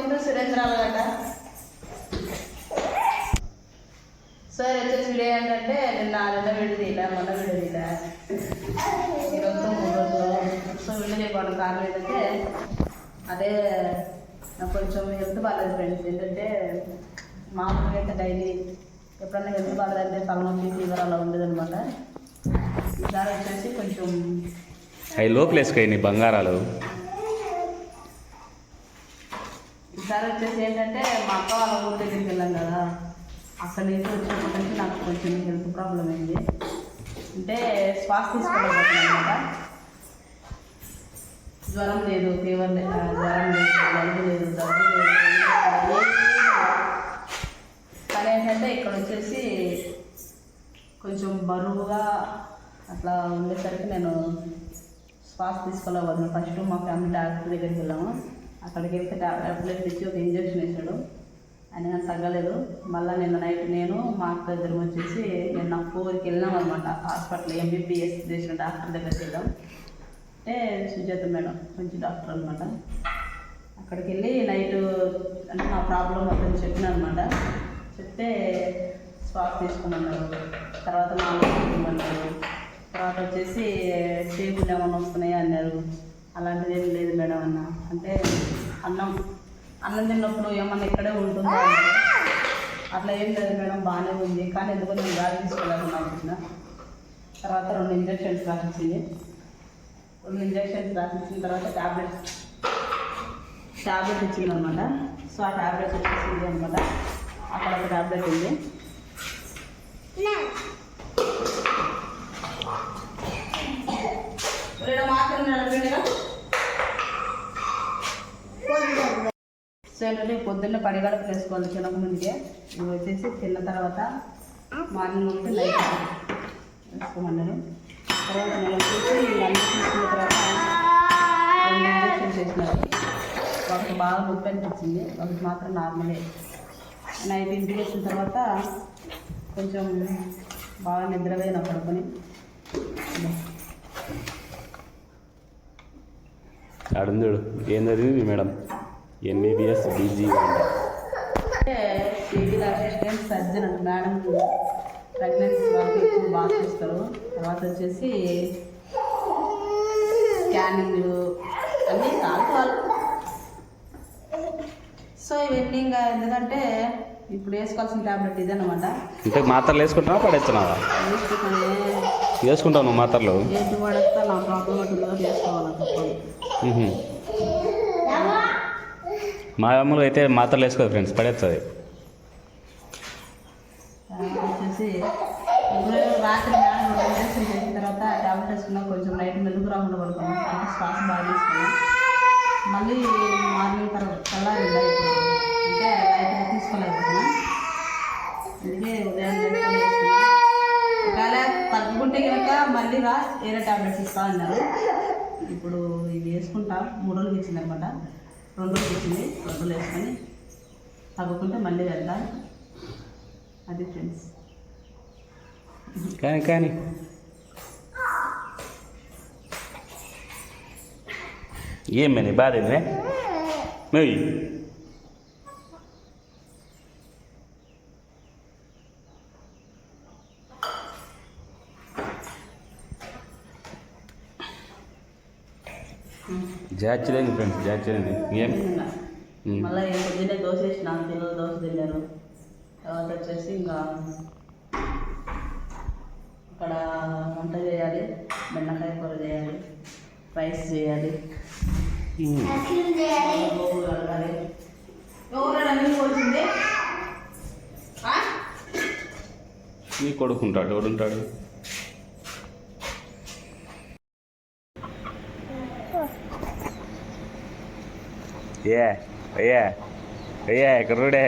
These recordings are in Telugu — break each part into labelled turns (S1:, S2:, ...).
S1: వెల్కమ్ టు సురేంద్రాల సార్ వచ్చేసి వీడియో ఏంటంటే నిన్న నిన్న విడిదిలా మొన్న విడిదిలా మూడు సో వీళ్ళు చెప్పాను కారణం ఏంటంటే అదే నాకు కొంచెం హెల్త్ బాగాలేదు ఫ్రెండ్స్. ఏంటంటే మామూలుగా అయితే డైలీ ఎప్పుడన్నా హెల్త్ బాగాలేదంటే తలనొప్పి ఫీవర్ అలా ఉండేదనమాట ఈసారి వచ్చేసి కొంచెం
S2: అవి లోపలేసుకోయి నీ బంగారాలు.
S1: ఈసారి వచ్చేసి ఏంటంటే మా అక్క వాళ్ళ ఊరి దగ్గరికి వెళ్ళాం కదా. అక్కడ నుంచి వచ్చినప్పటి నుంచి నాకు కొంచెం హెల్త్ ప్రాబ్లం అయింది. అంటే శ్వాస తీసుకోలేకపోతున్నాను జ్వరం లేదు ఫీవర్ లేదు జ్వరం లేదు జలుబు లేదు దగ్గు లేదు లేదు. కానీ ఏంటంటే ఇక్కడ వచ్చేసి కొంచెం బరువుగా అట్లా ఉండేసరికి నేను శ్వాస తీసుకోలేకపోతున్నాను ఫస్ట్ మా ఫ్యామిలీ డాక్టర్ దగ్గరికి వెళ్ళాము. అక్కడికి వెళ్తే టాబ్లెట్ ఇచ్చి ఒక ఇంజక్షన్ వేసాడు ఆయన కానీ తగ్గలేదు. మళ్ళీ నిన్న నైట్ నేను మా అక్క దగ్గర వచ్చేసి నిన్న ఫోర్కి వెళ్ళాం అనమాట హాస్పిటల్ ఎంబీబీఎస్ చేసిన డాక్టర్ దగ్గరికి వెళ్ళాం. అంటే సుజాత మేడం మంచి డాక్టర్ అనమాట అక్కడికి వెళ్ళి నైట్ అంటే నా ప్రాబ్లం అతను చెప్పిన అనమాట చెప్తే స్వాప్ తీసుకోమన్నారు. తర్వాత నాలుగు తీసుకోమన్నారు తర్వాత వచ్చేసి చేతులు ఏమైనా వస్తున్నాయా అన్నారు. అలాంటిది ఏం లేదు మేడం అన్న. అంటే అన్నం అన్నం తిన్నప్పుడు ఏమన్నా ఇక్కడే ఉంటుందా? అట్లా ఏం లేదు మేడం బాగానే ఉంది. కానీ ఎందుకో నేను గాలి తీసుకోలేకుండా తర్వాత రెండు ఇంజక్షన్స్ రాసిచ్చింది. రెండు ఇంజక్షన్స్ రాసిచ్చిన తర్వాత ట్యాబ్లెట్స్ ట్యాబ్లెట్ ఇచ్చింది అనమాట సో ఆ ట్యాబ్లెట్ వచ్చేసింది అనమాట. అక్కడ ఒక ట్యాబ్లెట్ ఉంది. రెండు సో ఏంటంటే పొద్దున్న పడిగడప వేసుకోవాలి తినక ముందుకే ఇవి వచ్చేసి తిన్న తర్వాత మార్నింగ్ ఉంటే నైట్ వేసుకోమన్నారు తర్వాత నేను వచ్చేసి అన్ని తీసుకున్న తర్వాత రెండు ఇంజక్షన్స్ ఒకటి బాగా నొప్పి అనిపించింది. ఒకటి మాత్రం నార్మలే. నైట్ ఇంటికి వచ్చిన తర్వాత కొంచెం బాగా నిద్రపోయిన పడుకొని
S2: అడుందుడు ఏం చదివింది మేడం? ఎంబీబీఎస్ బీజీ
S1: అంటే అసిస్టెంట్ సర్జన్ మేడం ప్రెగ్నెన్సీ వాళ్ళకి ఎక్కువ బాగా చేస్తారు. తర్వాత వచ్చేసి స్కానింగ్లు అన్నీ వాళ్ళు. సో ఇవన్నీ ఇంకా ఎందుకంటే ఇప్పుడు వేసుకోవాల్సిన ట్యాబ్లెట్ ఇదన్నమాట
S2: అంటే మాత్రలు వేసుకుంటున్నావా పడేస్తున్నావా
S1: వేసుకుంటే
S2: వేసుకుంటావు నువ్వు మాత్రలు
S1: ఏంటి పడేస్తే నా ప్రాబ్లం తప్పదు.
S2: మ్హూ. మా అమ్మలు అయితే మాత్రలు వేసుకోదు ఫ్రెండ్స్ పడేస్తుంది
S1: వచ్చేసి రాత్రి మేడం ఇంజక్షన్ చేసిన తర్వాత టాబ్లెట్ వేసుకున్నా కొంచెం నైట్ మెలుగు రాకుండా పడుకున్నాం. అంటే శ్వాస బాగా తీసుకున్నాం. మళ్ళీ మార్నింగ్ తర్వాత చల్లారిందా ఇప్పుడు. అంటే లైట్గా తీసుకోలేకపోతున్నా అందుకే ఉదయం ఒకవేళ తగ్గుకుంటే కనుక మళ్ళీ రా వేరే టాబ్లెట్స్ ఇస్తా అన్నారు. ఇప్పుడు ఇది వేసుకుంటా మూడు రోజులు ఇచ్చింది అనమాట రెండు రోజులు ఇచ్చింది రెండు రోజులు వేసుకొని తగ్గుకుంటే మళ్ళీ వెళ్తాను అది ఫ్రెండ్స్.
S2: కానీ కానీ. ఏమని బాధ మేయ్ జాచలేదు ఫ్రెండ్స్ జాచలేదు ఏం.
S1: మళ్ళీ పొద్దున్నే దోశ వేసిన పిల్లలు దోశ తిన్నారు తర్వాత వచ్చేసి ఇంకా అక్కడ వంట చేయాలి బెండకాయ కూర చేయాలి రైస్ చేయాలి. అన్నీ పోల్చింది
S2: నీ కొడుకుంటాడు ఎవడుంటాడు ఏ అయ్యా అయ్యా కుర్రుడే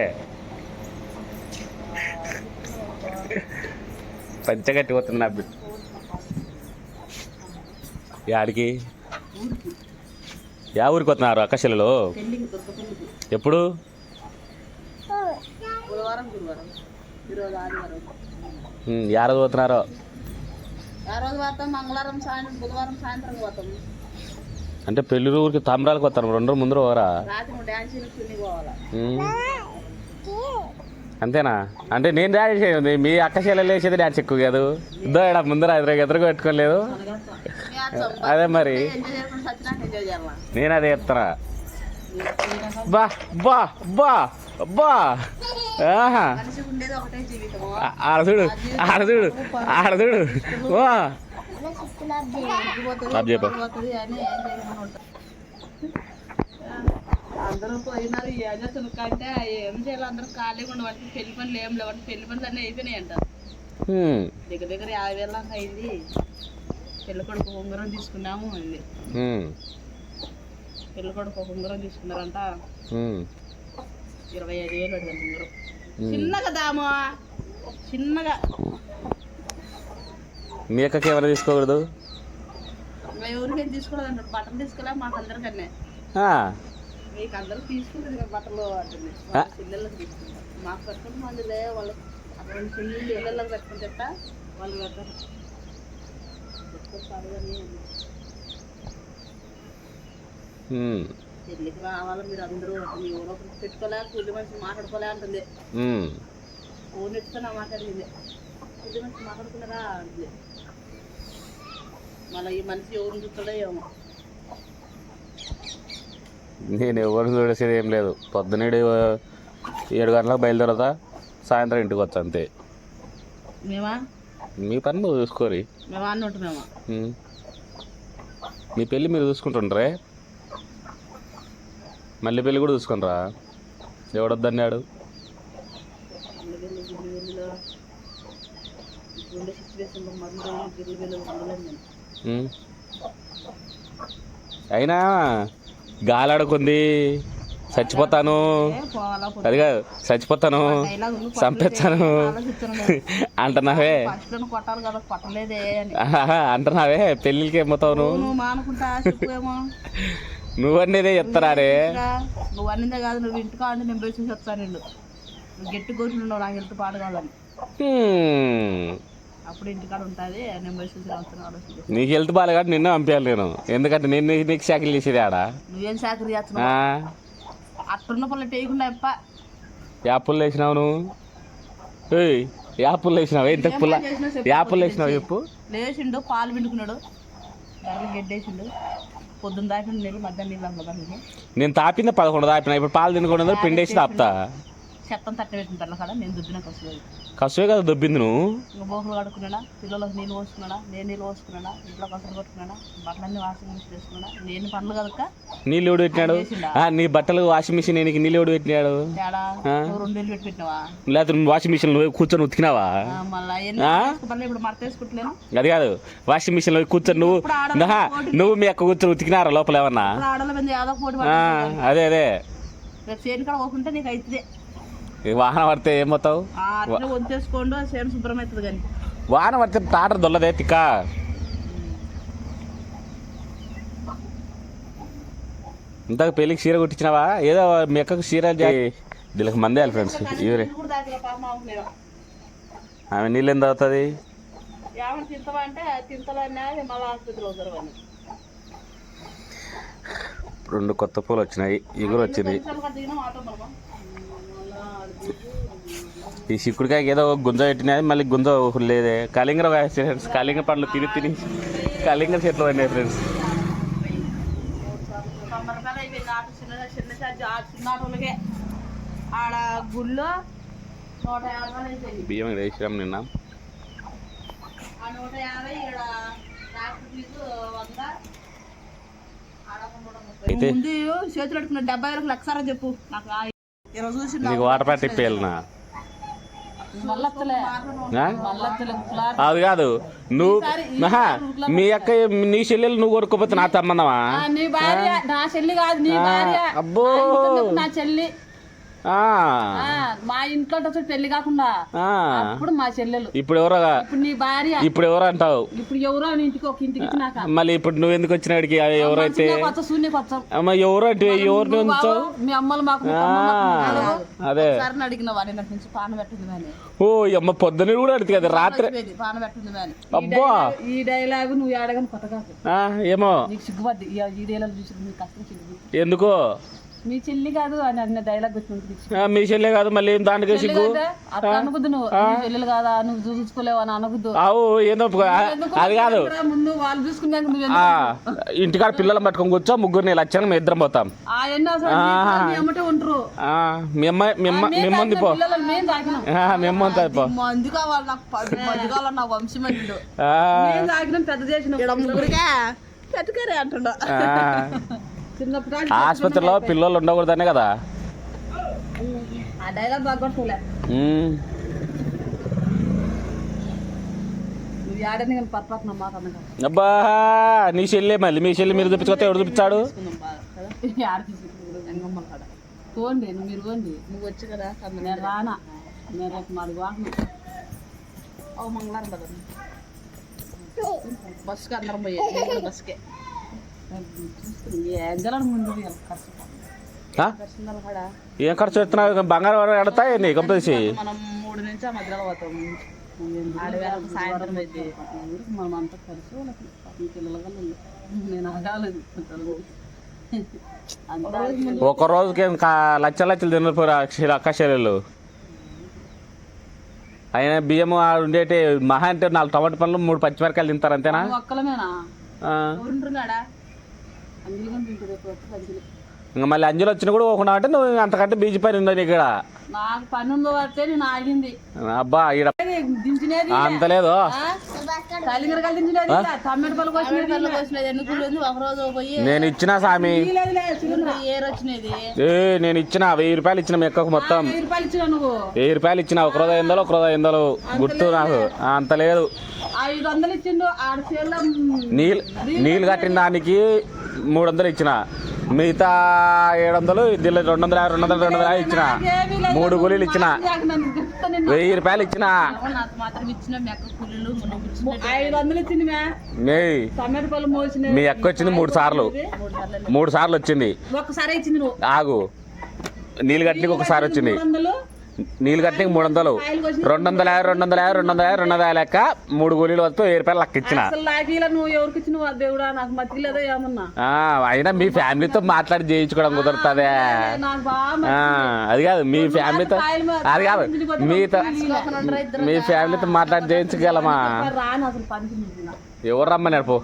S2: పంచగట్టి పోతున్నా యాడికి యా ఊరికి వస్తున్నారు అక్కశిలలో ఎప్పుడు? యా రోజు పోతున్నారో?
S1: మంగళవారం సాయంత్రం బుధవారం సాయంత్రం పోతాం.
S2: అంటే పెళ్ళి ఊరికి తమరాలకు వస్తాను. రెండు ముందర పోరా. అంతేనా? అంటే నేను డాన్స్ చేయండి మీ అక్క చెల్లెలు వేసేది డాన్స్ ఎక్కువ కాదు. ఇద్దో ఇక్కడ ముందర ఎదురు ఎదురుగా పెట్టుకోలేదు అదే మరి. నేను అదే చెప్తానా బా బా బా బా. ఆహా.
S1: మనిషికి ఉండేది ఒకటే జీవితము?
S2: ఆ- ఆడ చూడు ఆడ చూడు ఆడ చూడు. వా
S1: అందరూ పోయినారు ఏం చేస్తున్న కంటే ఏం చేయాలి అందరూ ఖాళీగా ఉండవంటి పెళ్ళి పనులు ఏం లేవంటే పెళ్ళి పనులు అన్నీ అయిపోయినాయి అంట. దగ్గర దగ్గర యాభై వేల అయింది. పెళ్ళి కొడుకు ఉంగరం తీసుకున్నాము అంది
S2: హ్మ్.
S1: పెళ్ళి కొడుకు ఒక ఉంగరం తీసుకున్నారంట. ఇరవై ఐదు వేలు పడింది ఉంగరం. చిన్నగా దాము? చిన్నగా.
S2: మీ అక్కకి ఏమైనా తీసుకోకూడదు.
S1: పెళ్ళికి రావాలి మీరు అందరూ మీ ఊరో పెట్టుకోలే కూలి మనిషి మాట్లాడుకోలే అంటుంది.
S2: హ్మ్.
S1: ఫోన్ ఎత్తుతో నా మాట్లాడింది కూలి మనిషి మాట్లాడుకున్నారా అంటుంది. మళ్ళీ ఈ మనిషి ఎవరు చూస్తాడో ఏమో.
S2: నేను ఎవరు చూసేది ఏం లేదు. పొద్దునేడు ఏడు గంటలకు బయలుదేరతా సాయంత్రం ఇంటికి వచ్చా అంతే.
S1: మేమా?
S2: మీ పని నువ్వు చూసుకోరి.
S1: మేము అన్న ఉంటున్నామా
S2: హ్మ్. మీ పెళ్ళి మీరు చూసుకుంటుండ్రే. మళ్ళీ పెళ్ళి కూడా చూసుకుంటారా ఎవడొద్దన్నాడు?
S1: సిచ్యువేషన్లో
S2: అయినా గాలాడుకుంది. చచ్చిపోతాను. అది కాదు చచ్చిపోతాను. చంపేస్తాను. అంటున్నావే. అంటున్నావే. పెళ్ళికి ఏమవుతావు నువ్వు నువ్వనేదే చెప్తారారే
S1: నువ్వు అన్నిందే కాదు నువ్వు ఇంటికా అంటే నేను పోయి చూసి వస్తాను నిన్ను. నువ్వు గట్టి కోరుకున్నావు నాకు హెల్త్ పాడు కావాలని
S2: హ్మ్.
S1: అప్పుడు ఇంటికాడ ఉంటుంది నేను పోయి చూసి వస్తాను ఆలోచించి
S2: నీకు హెల్త్ బాగాలే కాబట్టి నిన్ను పంపించాలి నేను. ఎందుకంటే నేను నీకు- శాఖలు చేసేది ఆడ.
S1: నువ్వేం చాకరీ చేస్తున్నావు? అట్టున్న పళ్ళు టేయకుండా ఎప్ప
S2: యాపుల్ వేసినావు నువ్వు? ఏయ్ యాపుల్ వేసినావు ఎంత పుల్ల
S1: చేసినావు చెప్పు,
S2: యాపుల్ వేసినావు చెప్పు?
S1: లేచిండు పాలు పిండుకున్నాడు. దాంట్లో గడ్డేసిండు పొద్దున్న దాకా నీళ్ళు మధ్యాహ్నం నీళ్ళు అందులో దానికి
S2: నేను తాపిందే పదకొండు తాపిన ఇప్పుడు పాలు తినకుండా పిండేసి తాపుతా.
S1: చెత్తం తట్ట పెట్టిన పిల్లల కాడ నేను కసులేదు
S2: కసువే. కదా దొబ్బింది నువ్వు?
S1: ఇంకా బోకులు కడుక్కున్నాడా? పిల్లలకు నీళ్ళు పోసుకున్నాడా? నేను నీళ్ళు పోసుకున్నాడా? ఇంట్లో కొట్టుకున్నాడా? బట్టలన్నీ వాషింగ్ మిషన్ వేసుకున్నాడా? నేను పనులు కదక్క
S2: నీళ్ళు ఎవడు పెట్టినాడు? ఆ, నీ బట్టలు వాషింగ్ మిషన్ నీకు నీళ్ళు ఎవడు పెట్టినాడు?
S1: రెండు నీళ్ళు పెట్టి పెట్టినావా?
S2: లేకపోతే నువ్వు వాషింగ్ మిషన్ కూర్చొని ఉతికినావా?
S1: మళ్ళా ఇప్పుడు
S2: అది కాదు. వాషింగ్ మిషన్లో కూర్చొని నువ్వు నువ్వు మీ అక్క కూర్చొని ఉతికినారా లోపల ఏమన్నా? అదే అదే.
S1: రేపు చేను కాడ పోకుంటే నీకు అవుతుంది
S2: వాహనం పడితే ఏమవుతావు
S1: కానీ.
S2: వాహనం పడితే టాటర్ దొల్లదే తిక్క. ఇంతకు పెళ్ళికి చీర కుట్టించినావా? ఏదో మీ అక్కకు చీర దీనికి మందేయాలి ఫ్రెండ్స్. ఇవరే. ఆమె నీళ్ళు ఎంత అవుతుంది రెండు కొత్త పూలు వచ్చినాయి ఇగురు వచ్చింది. ఈ చిక్కుడుకాయకి ఏదో ఒక గుంజ పెట్టినది మళ్ళీ గుంజ లేదే. కలింగర ఫ్రెండ్స్. కలింగ పండ్లు తిని తిని కలింగ చెట్లు అయినాయి ఫ్రెండ్స్.
S1: ఆడ గుళ్ళో నూట యాభై అయిపోయింది
S2: బియ్యం వేసినాం నిన్న
S1: నూట యాభై ఇక్కడ.
S2: అయితే
S1: ముందు చేతులు పెట్టుకున్న డెబ్బై వరకు లక్షారా చెప్పు. నాకు
S2: నీకు వాటర్ ప్యాట్?
S1: మళ్ళీ
S2: అది కాదు. నువ్వు మీ అక్క నీ చెల్లెలు నువ్వు కొనుక్కోపోతే నా తమ్మందమా
S1: నీ భార్య నా చెల్లి కాదు నీ భార్య.
S2: అబ్బో.
S1: నా చెల్లి? మా ఇంట్లో పెళ్ళి కాకుండా. అప్పుడు మా చెల్లెలు.
S2: ఇప్పుడు ఎవరో
S1: ఇప్పుడు నీ భార్య.
S2: ఇప్పుడు ఎవరు అంటావు.
S1: ఇప్పుడు ఎవరో ఇంటికి ఒక ఇంటికి
S2: మళ్ళీ ఇప్పుడు నువ్వు ఎందుకు వచ్చినాడికి ఎవరైతే
S1: కొత్త శూన్యకి వచ్చాం
S2: అమ్మ ఎవరు అంటే ఎవరిని ఉంచావు
S1: మీ అమ్మలు మాకు
S2: అదే.
S1: ఒకసారి అడిగిన వాడి నాకు నుంచి పాన పెట్టింది
S2: ఓ అమ్మ పొద్దున కూడా అడుగుతుంది కదా రాత్రి
S1: పాన పెట్టింది
S2: అబ్బా!
S1: ఈ డైలాగ్ నువ్వు ఏడగని కొత్తగా
S2: ఏమో?
S1: నీకు సిగ్గుపద్ది ఈ- డైలాగ్ చూసి కష్టం సిగ్గు.
S2: ఎందుకో?
S1: మీ చెల్లి కాదు అని అన్న డైలాగ్
S2: మీ చెల్లె కాదు మళ్ళీ ఏం దానికి సిగ్గు?
S1: అనుకుద్దు నువ్వు. చెల్లెలు కాదా? నువ్వు చూసుకోలేవు అని అనకుద్దు.
S2: అవు ఏందో అది కాదు.
S1: ముందు వాళ్ళు చూసుకున్నాక
S2: ఇంటికాడ పిల్లలు పట్టుకొని కూర్చో ముగ్గురిని లక్షణం మేము ఇద్దరం పోతాం.
S1: ఉంటారు
S2: ఆ, మీ అమ్మ మీ అమ్మ మీ అమ్మ ఉంది పో
S1: పిల్లలు మేము తాకినాం
S2: ఆ, మీ అమ్మ ఉంది పో
S1: మంది కావాలి నాకు పది మంది కావాలి నాకు వంశమంతుడు
S2: ఆ,
S1: మేము తాకినాం పెద్ద చేసిన. ముగ్గురికే పెట్టుకరే అంటుండ.
S2: ఆసుపత్రిలో పిల్లలు ఉండకూడదనే కదా. అబ్బా నీ చెల్లె మళ్ళీ మీ చెల్లి మీరు చూపించుకొస్తే ఎవడు చూపించాడు
S1: పోండి మీరు పోండి. నువ్వు వచ్చి కదా నేను రానా? నేను రేపు మాది వాహనం ఓ మంగళవారం కదా. బస్సుకి అందరం పోయే బస్కే
S2: ఏం ఖర్చు పెడుతున్నావు బంగారం ఎడతా నీ కంపెనీ
S1: మనం మూడు నుంచి ఆ మధ్యలో పోతాం. సాయంత్రం అయితే. మనం అంతా. నేను
S2: ఒక రోజుకి లక్ష లక్షలు తినపోరు అక్క చెల్లెలు. అయినా బియ్యం ఉండేటి మహా అంటే నాలుగు టమాటా పండ్లు మూడు పచ్చిమిరకాయలు తింటారు అంతేనా? ఇంకా మళ్ళీ అంజలు వచ్చినా కూడా పోకుండా అంటే నువ్వు అంతకంటే బీజీ పని ఉన్నది ఇక్కడ?
S1: నాకు పని ఉందో నేను ఆగింది.
S2: అబ్బా ఈడ
S1: దించినది
S2: అంత లేదు.
S1: కలిగిరకాయలు దించినది టమాటో పళ్ళు కోసినది ఎన్నుకులేదు ఒక రోజు పోయి
S2: నేను ఇచ్చిన సామి. ఏ నేను ఇచ్చిన వెయ్యి రూపాయలు ఇచ్చిన మీ అక్కకు మొత్తం.
S1: వెయ్యి రూపాయలు ఇచ్చిన నువ్వు.
S2: వెయ్యి రూపాయలు ఇచ్చిన ఒక రోజు అయిందో ఒక రోజు అయిందో గుర్తు నాకు. అంత లేదు.
S1: ఐదు వందలు ఇచ్చిండు ఆడ చీరలో
S2: నీళ్ళు నీళ్ళు కట్టిన దానికి మూడు వందలు ఇచ్చిన. మిగతా ఏడు వందలు దీనిలో రెండు వందల రెండు వందల రెండు వందల ఇచ్చిన. మూడు కూలీలు ఇచ్చిన. వెయ్యి రూపాయలు ఇచ్చిన.
S1: మీ అక్క
S2: అక్క వచ్చింది మూడు సార్లు.
S1: మూడు సార్లు
S2: వచ్చింది. ఆగు. నీళ్ళు కట్టడానికి ఒకసారి వచ్చింది. నీళ్ళు కట్టడానికి మూడు వందలు. రెండు వందల యాభై రెండు వందల యాభై రెండు వందల యాభై రెండు వందల యాభై లెక్క మూడు కూలీలు వస్తే వెయ్యి రూపాయలు లెక్క ఇచ్చిన. అయినా మీ ఫ్యామిలీతో మాట్లాడి చేయించుకోవడం కుదురుతుందే. అది కాదు మీ ఫ్యామిలీతో అది కాదు మీతో మీ ఫ్యామిలీతో మాట్లాడి చేయించగలమా. ఎవరు రమ్మన్నారు పో.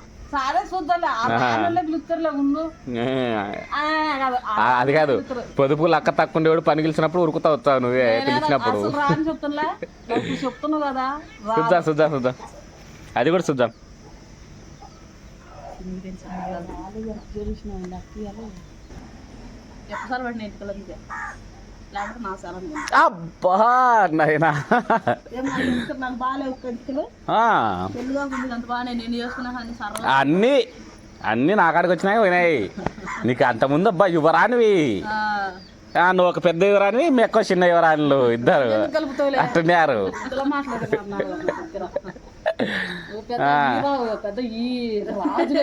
S2: అది కాదు పొదుపు లక్క తక్కువ ఉండేవాడు పని గెలిచినప్పుడు ఉరుకుతా వస్తావు నువ్వే పిలిచినప్పుడు
S1: చెప్తున్నావు కదా
S2: చూద్దాం చూద్దాం చూద్దాం అది కూడా చూద్దాం
S1: ఎప్పటిసారి
S2: అబ్బా నాయనా.
S1: నేను
S2: అన్నీ అన్నీ నా కాడికి వచ్చినాయి పోయినాయి. నీకు అంతకుముందు అబ్బా యువరానివి నువ్వు ఒక పెద్ద యువరానివి మీ ఎక్కువ చిన్న యువరాణులు ఇద్దరు. అట్టున్నారు
S1: ఈ రాజు.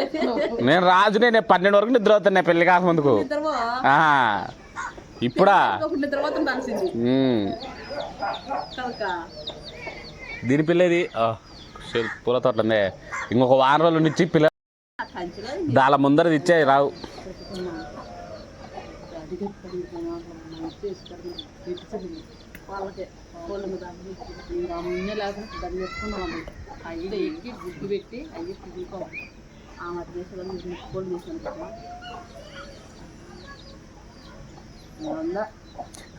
S2: నేను నేను పన్నెండు వరకు నిద్ర అవుతున్నా పెళ్ళి కాక ముందుకు
S1: ఇద్దరు
S2: ఆ, ఇప్పుడా? దీని పిల్లది? పూల తోట ఉంది ఇంకొక వారం రోజుల నుంచి పిల్ల దాని ముందర ఇచ్చే రావు.
S1: వాళ్ళకే.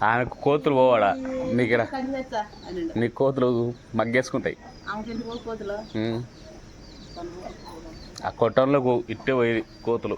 S2: ఆమె కోతులు పోవాడా? నీకు నీ కోతులు మగ్గేసుకుంటాయి. ఆ కొట్టంలో ఇట్టే పోయి కోతులు.